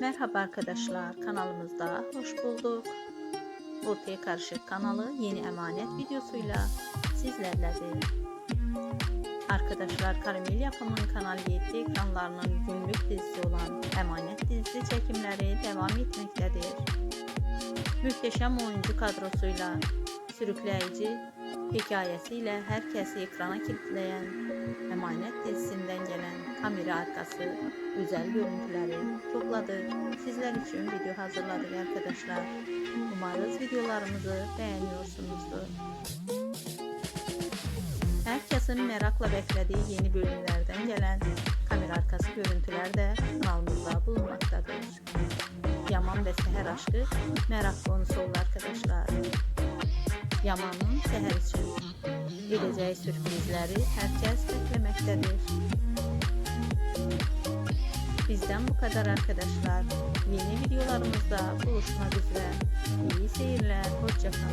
Merhaba arkadaşlar kanalımızda hoş bulduk. Ortaya Karışık kanalı yeni emanet videosuyla sizlerledir. Arkadaşlar Karamel yapımının Kanal 7 ekranlarının günlük dizisi olan Emanet dizisi çekimleri devam etmektedir. Muhteşem oyuncu kadrosuyla sürükleyici hikayesiyle herkesi ekrana kilitleyen Emanet dizisinden gelen kamera arkası güzel görüntüleri topladık. Sizler için video hazırladık arkadaşlar. Umarız videolarımızı beğeniyorsunuzdur. Herkesin merakla beklediği yeni bölümlerden gelen kamera arkası görüntüler de kanalımızda bulunmaktadır. Yaman ve Seher aşkı merak konusu oldu arkadaşlar. Yaman'ın Seher için edeceği sürprizleri herkes beklemektedir. Bizden bu kadar arkadaşlar. Yeni videolarımızda buluşmak üzere. İyi seyirler. Hoşçakalın.